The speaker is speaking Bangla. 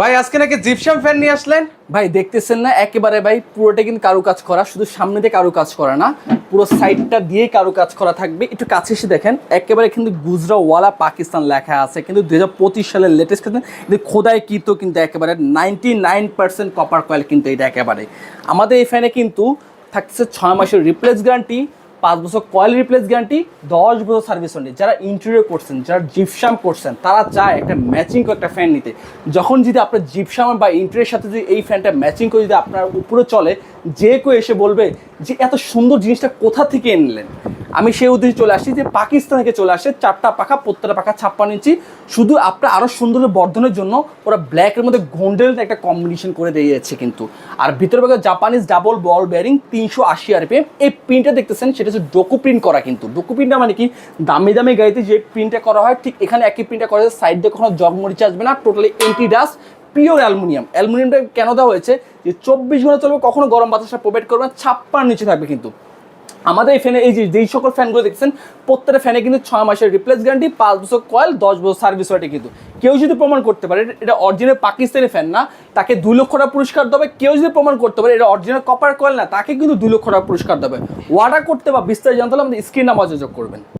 ভাই, আজকে নাকি জিপসাম ফ্যান নিয়ে আসলেন? ভাই, দেখতেছেন না? একেবারে ভাই, পুরোটা কিন্তু কারু কাজ করা, শুধু সামনে দিয়ে কারু কাজ করা না, পুরো সাইডটা দিয়ে কারু কাজ করা থাকবে। একটু কাছে এসে দেখেন, একেবারে কিন্তু গুজরাওয়ালা পাকিস্তান লেখা আছে। কিন্তু দু হাজার পঁচিশ সালের লেটেস্ট কিন্তু কিন্তু খোদাই কিতো কিন্তু একেবারে ninety nine percent copper coil কিন্তু এটা একেবারে। আমাদের এই ফ্যানে কিন্তু থাকছে ছয় মাসের রিপ্লেস গ্যারান্টি পাঁচ বছর কয়েল রিপ্লেস গ্যারান্টি দশ বছর সার্ভিস ওয়ারেন্টি যারা ইন্টেরিয়র করছেন, যারা জিপসাম করছেন, তারা চায় একটা ম্যাচিং করে একটা ফ্যান নিতে। যখন যদি আপনার জিপসাম বা ইন্টেরিয়র সাথে যদি এই ফ্যানটা ম্যাচিং করে যদি আপনার উপরে চলে, যে কেউ এসে বলবে যে, এত সুন্দর জিনিসটা কোথা থেকে এনলেন? আমি সেই উদ্দেশ্যে চলে আসছি যে পাকিস্তান থেকে চলে আসে চারটা পাখা, প্রত্যেকটা পাখা ছাপ্পান্ন ইঞ্চি। শুধু আপনার আরও সুন্দর বর্ধনের জন্য ওরা ব্ল্যাকের মধ্যে গোল্ডেন একটা কম্বিনেশন করে দিয়ে যাচ্ছে কিন্তু। আর ভিতরে ভাগে জাপানিজ ডাবল বল বেয়ারিং তিনশো আশি আরপিএম এই প্রিন্টটা দেখতেছেন, সেটা হচ্ছে ডোকু প্রিন্ট করা কিন্তু। ডোকু প্রিন্টটা মানে কি? দামি দামি গাড়িতে যে প্রিন্টটা করা হয়, ঠিক এখানে একই প্রিন্টটা করা যায় সাইড দিয়ে কখনো জগমরিচ আসবে না totally anti dust pure aluminium অ্যালুমিনিয়ামটা কেন দেওয়া হয়েছে? যে চব্বিশ ঘণ্টা চলবে, কখনো গরম বাতাসটা প্রোভাইড করবে না ছাপ্পার নিচে থাকবে কিন্তু। আমাদের এই ফ্যানে এই যে, যেই সকল ফ্যানগুলো দেখছেন প্রত্যেকটা ফ্যানে কিন্তু ছয় মাসের রিপ্লেস গ্যারান্টি পাঁচ বছর কয়েল দশ বছর সার্ভিস ওয়ারেন্টি কিন্তু। কেউ যদি প্রমাণ করতে পারে, এটা অরিজিনাল পাকিস্তানি ফ্যান না, তাকে দুই লক্ষ টাকা পুরস্কার দেবে। কেউ যদি প্রমাণ করতে পারে, এটা অরিজিনাল কপার কয়েল না, তাকে কিন্তু দুই লক্ষ টাকা পুরস্কার দেবে। ওয়াটা করতে বা বিস্তারিত জানতে হলে আমাদের স্ক্রিন নাম্বার যোগ করবেন।